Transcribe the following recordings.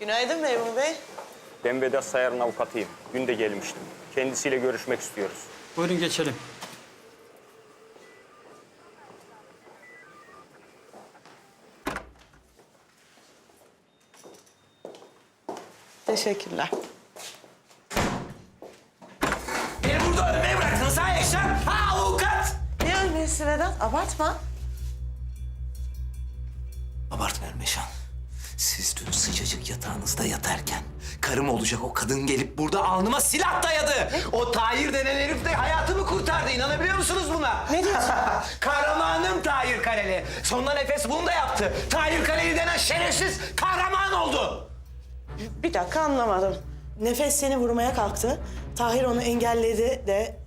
Günaydın memur bey. Ben Vedat Sayar'ın avukatıyım. Dün de gelmiştim. Kendisiyle görüşmek istiyoruz. Buyurun geçelim. Teşekkürler. Beni burada ölmeye bıraktınız ha Yaşar? Ha avukat! Ne ölmesi Vedat? Abartma. Sıcacık yatağınızda yatarken karım olacak o kadın gelip burada alnıma silah dayadı. O Tahir denen herif de hayatımı kurtardı. İnanabiliyor musunuz buna? Ne diyorsun? Kahramanım Tahir Kaleli. Sonunda nefes bunu da yaptı. Tahir Kaleli denen şerefsiz kahraman oldu. Bir dakika anlamadım. Nefes seni vurmaya kalktı. Tahir onu engelledi de...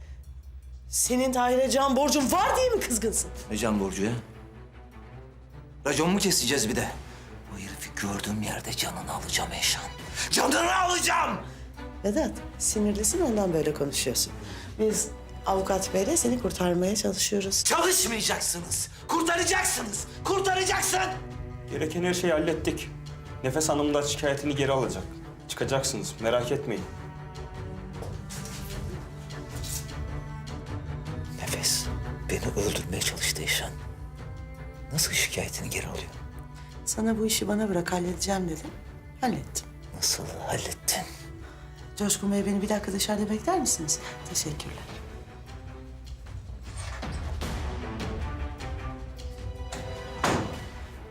Senin Tahir'e can borcun var diye mi kızgınsın? Ne can borcu ya? Racon mu keseceğiz bir de? Gördüğüm yerde canını alacağım Eşan. Canını alacağım! Vedat, sinirlisin ondan böyle konuşuyorsun. Biz avukat beyle seni kurtarmaya çalışıyoruz. Çalışmayacaksınız. Kurtaracaksınız. Kurtaracaksın. Gereken her şeyi hallettik. Nefes Hanım da şikayetini geri alacak. Çıkacaksınız, merak etmeyin. Nefes beni öldürmeye çalıştı Eşan. Nasıl şikayetini geri alıyor? Sana bu işi bana bırak halledeceğim dedim. Hallettim. Nasıl hallettin? Coşkun Bey beni bir dakika dışarıda bekler misiniz? Teşekkürler.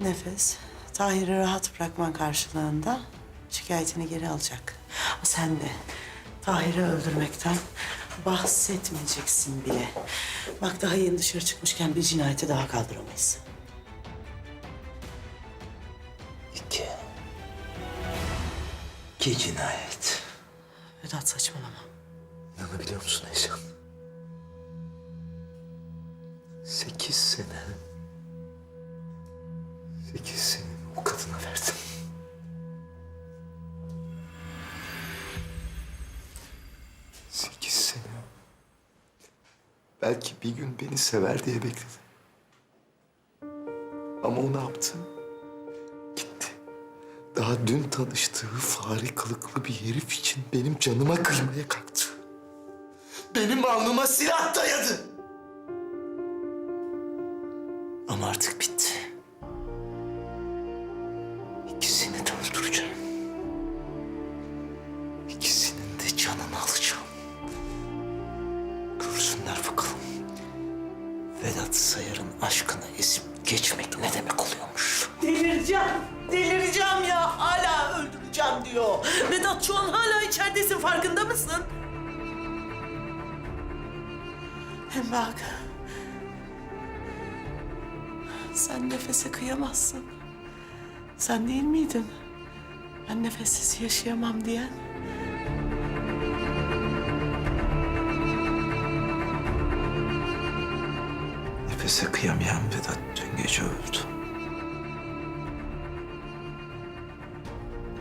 Nefes, Tahir'i rahat bırakman karşılığında şikayetini geri alacak. Ama sen de Tahir'i öldürmekten bahsetmeyeceksin bile. Bak daha yeni dışarı çıkmışken bir cinayeti daha kaldıramayız. İki cinayet. Vedat saçmalama. İnanabiliyor musun Eşan? Sekiz sene. Sekiz sene o kadına verdim. Sekiz sene. Belki bir gün beni sever diye bekledim. Ama o ne yaptı? Daha dün tanıştığı fare kılıklı bir herif için benim canıma kıymaya kalktı. Benim alnıma silah dayadı. Ama artık bitti. İkisini de öldüreceğim. İkisinin de canını alacağım. Görsünler bakalım. Vedat Sayar'ın aşkını esip geçmek ne demek oluyormuş. Delireceğim, delireceğim ya. Hala öldüreceğim diyor. Vedat şu an hala içeridesin farkında mısın? Hem bak... Sen nefese kıyamazsın. Sen değil miydin? Ben nefessiz yaşayamam diyen. Nefese kıyamayan Vedat dün gece öldü.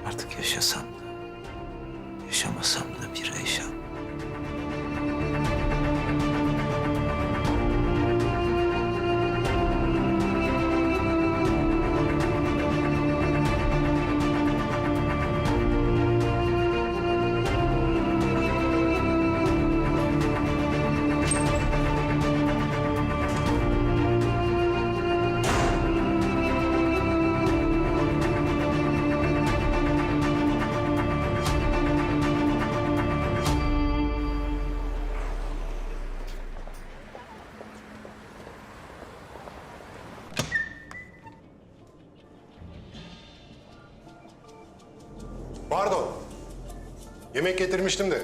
Artık yaşasam da, yaşamasam da bir Eyşan. Pardon. Yemek getirmiştim de.